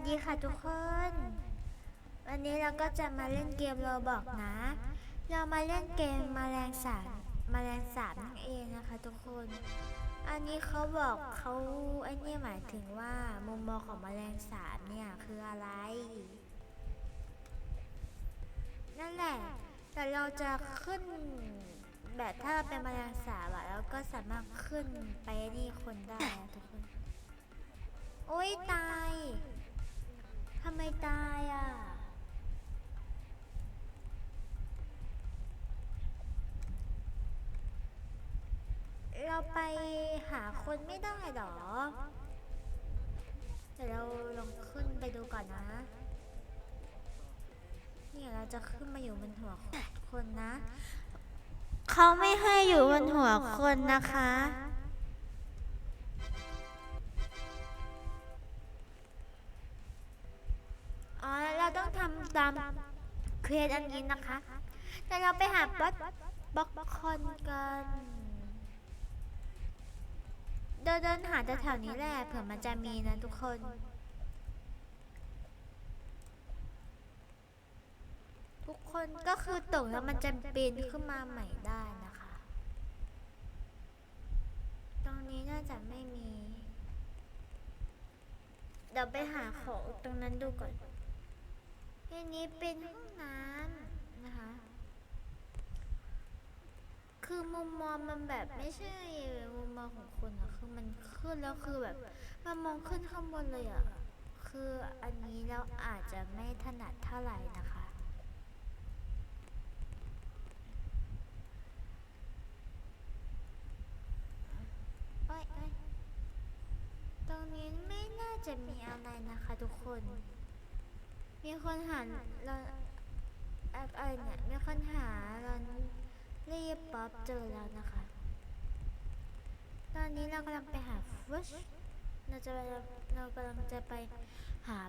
สดีค่ะทุกคน วันนี้เราก็จะมาเล่นเกมโรบอกนะ เรามาเล่นเกมมาแมลงสาบแมลงสาบนั่นเองนะคะทุกคน อันนี้เขาบอกเขาไอ้นี่หมายถึงว่ามุมมองของมแมลงสาบเนี่ยคืออะไร นั่นแหละ แต่เราจะขึ้นแบบถ้าเราเป็นมแมลงสาบอะเราก็สามารถขึ้นไปนี่คนได้ทุกคน โอ๊ยตาย ทำไมตายอะ เราไปหาคนไม่ได้หรอ เดี๋ยวเราลองขึ้นไปดูก่อนนะ เนี่ยเราจะขึ้นมาอยู่บนหัวคนนะ เขาไม่ให้อยู่บนหัวคนนะคะ เควสอันนี้นะคะ แต่เราไปหาบล็อกบล็อกคอนกัน เดินเดินหาแถวนี้แหละเผื่อมันจะมีนะทุกคนทุกคนก็คือตกแล้วมันจะปีนขึ้นมาใหม่ได้นะคะ ตรงนี้น่าจะไม่มี เดี๋ยวไปหาของตรงนั้นดูก่อน อันนี้เป็นห้องน้ำนะคะ คือมุมมองมันแบบไม่ใช่มุมมองของคนอะคือมันขึ้นแล้วคือแบบ มันมองขึ้นข้างบนเลยอะคืออันนี้เราอาจจะไม่ถนัดเท่าไหร่นะคะโอ๊ยโอ๊ยตรงนี้ไม่น่าจะมีอะไรนะคะทุกคน มีคนหาเราแอปอะไรเนี่ยมีคนหาเรารีบป๊อปเจอแล้วนะคะ ตอนนี้เรากำลังไปหาฟุชเราจะเรากำลังจะไปหา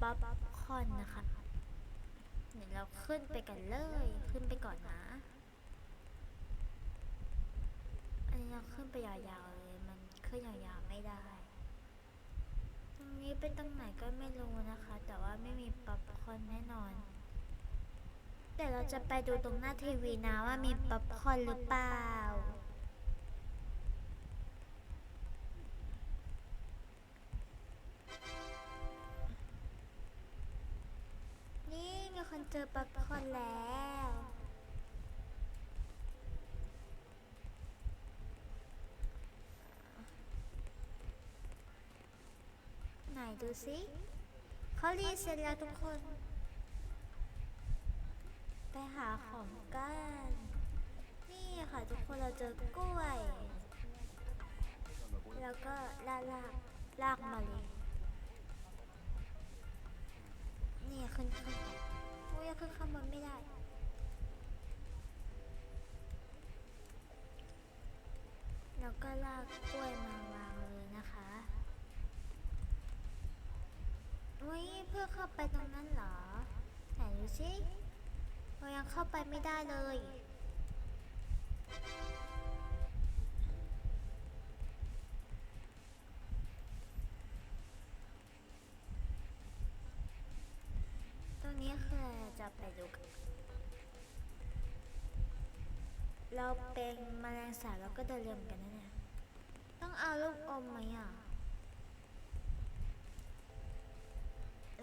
ป๊อปคอนนะคะเดี๋ยวเราขึ้นไปกันเลย ขึ้นไปก่อนนะ อันนี้เราขึ้นไปยาวๆเลย มันขึ้นยาวๆไม่ได้ นี้เป็นตรงไหนก็ไม่รู้นะคะ แต่ว่าไม่มีป๊อปคอนแน่นอนแต่เราจะไปดูตรงหน้าทีวีนะว่ามีป๊อปคอนหรือเปล่า นี่มีคนเจอป๊อปคอนแล้ว ไหนดูสิเขารีเสร็จแล้วทุกคน ไปหาของกัน นี่ค่ะทุกคนเราเจอกล้วย แล้วก็ลากลากลากมาเลย นี่ขึ้นขึ้นโอ้ยขึ้นข้างบนไม่ได้แล้วก็ลากกล้วย พื่อเข้าไปตรงนั้นเหรอ ไหนดูสิเรายังเข้าไปไม่ได้เลย ตรงนี้คือจะไปดูกันเราเป็นแมลงสาบเราก็เดินเร็วเหมือนกันนะเนี่ยต้องเอาลูกอมไหมอะ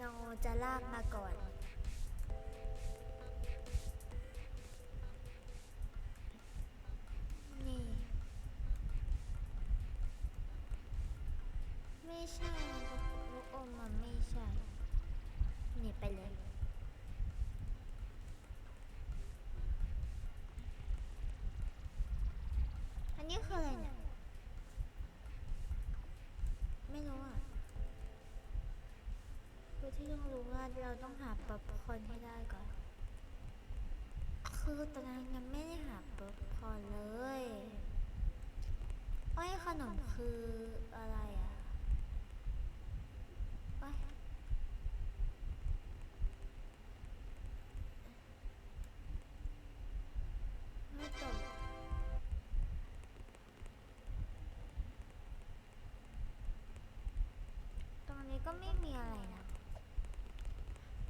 เราจะลากมาก่อน นี่ ไม่ใช่ลูกอมมันไม่ใช่ นี่ไปเลย อันนี้คืออะไรเนี่ย ไม่รู้อะ พี่ต้องรู้ว่าเราต้องหาป๊อปคอนให้ได้ก่อน คือตอนนั้นยังไม่ได้หาป๊อปคอนเลย อ้ยขนมคืออะไรอะ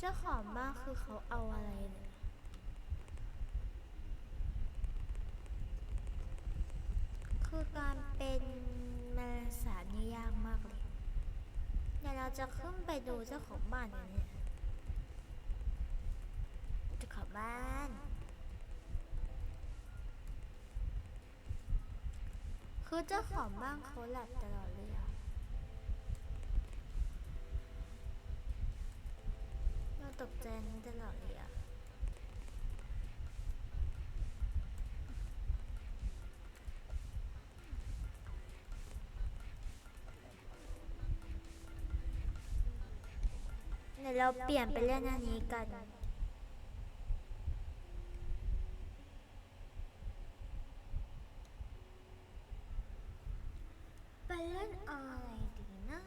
จ้าของบ้านคือเขาเอาอะไรเนี่ยคือการเป็นแมลงสาบนี่ยากมากเลยเดี๋ยวเราจะขึ้นไปดูเจ้าของบ้านกันเนี่ยเจ้าของบ้านคือเจ้าของบ้านเขาหลับตลอดเลยอะเรา ตกใจนี้ตลอดเลยอะเดี๋ยวเราเปลี่ยนไปเล่นอันนี้กัน ไปเล่นอะไรดีนะ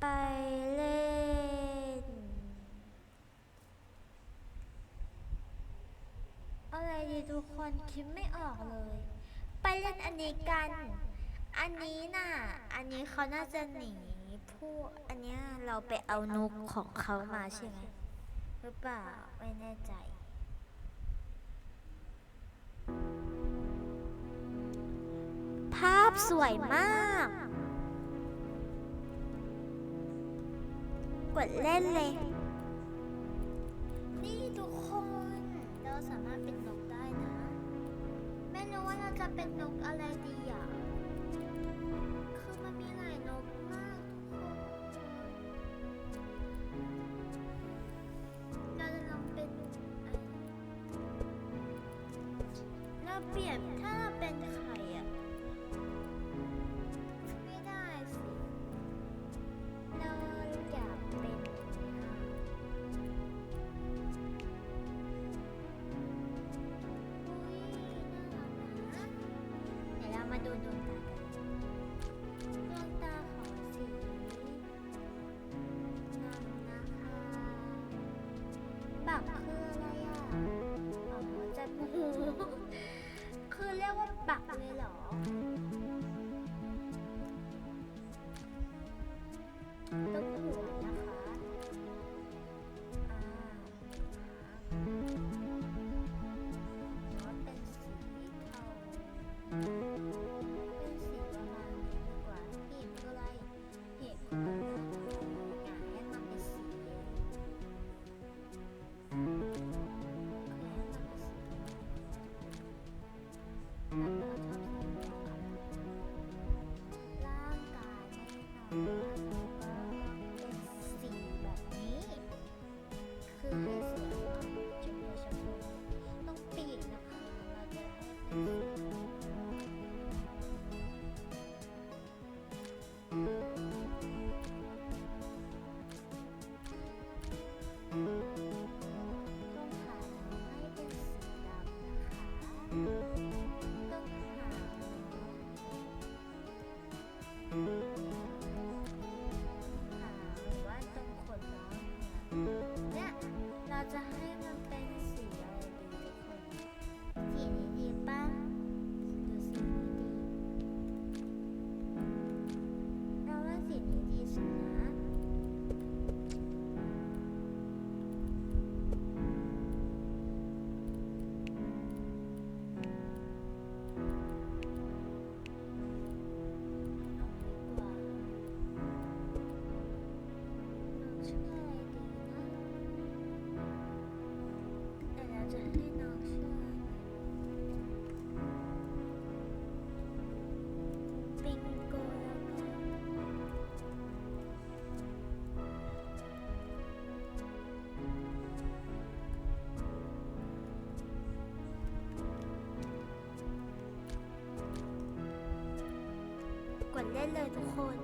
ไปเล่น อะไรดี ทุกคนคิดไม่ออกเลย ไปเล่นอันนี้กัน อันนี้น่ะ อันนี้เขาน่าจะหนีผู้อันเนี้ยเราไปเอานุกของเขามาใช่ไหมหรือเปล่าไม่แน่ใจภาพสวยมาก กดเล่นเลย นี่ทุกคน เราสามารถเป็นนก รู้ว่าเราจะเป็นนกอะไรดีอะ ได้เลยทุกคน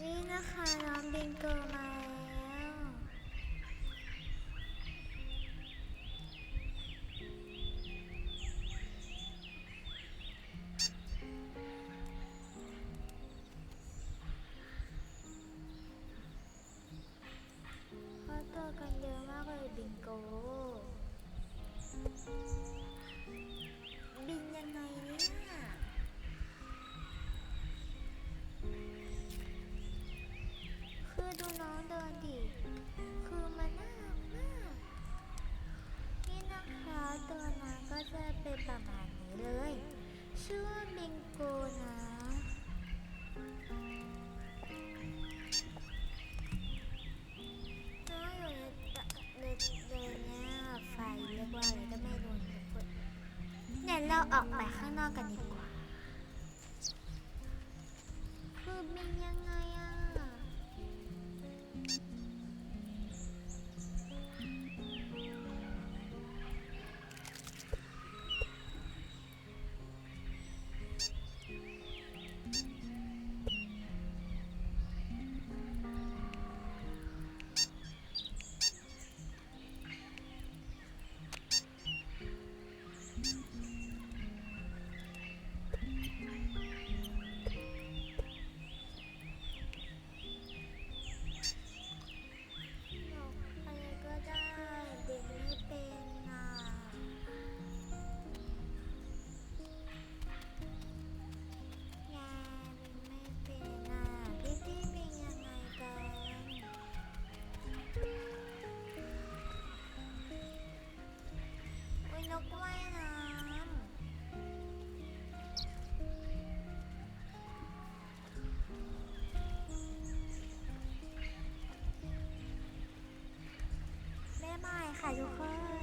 นี่นะคะน้องบิงโกมาแล้วเขาตัวกันเยอะมากเลยบิงโก นยังไงเนี่ย คือดูน้องเดินดิ คือมันน่ารักมากนี่นะคะตัวน้ำก็จะเป็นประมาณนี้เลย ชื่อว่าบิงโกนะ เราออกไปข้างนอกกันดีกว่า คือบินยังไงอะบอ บายค่ะทุกคน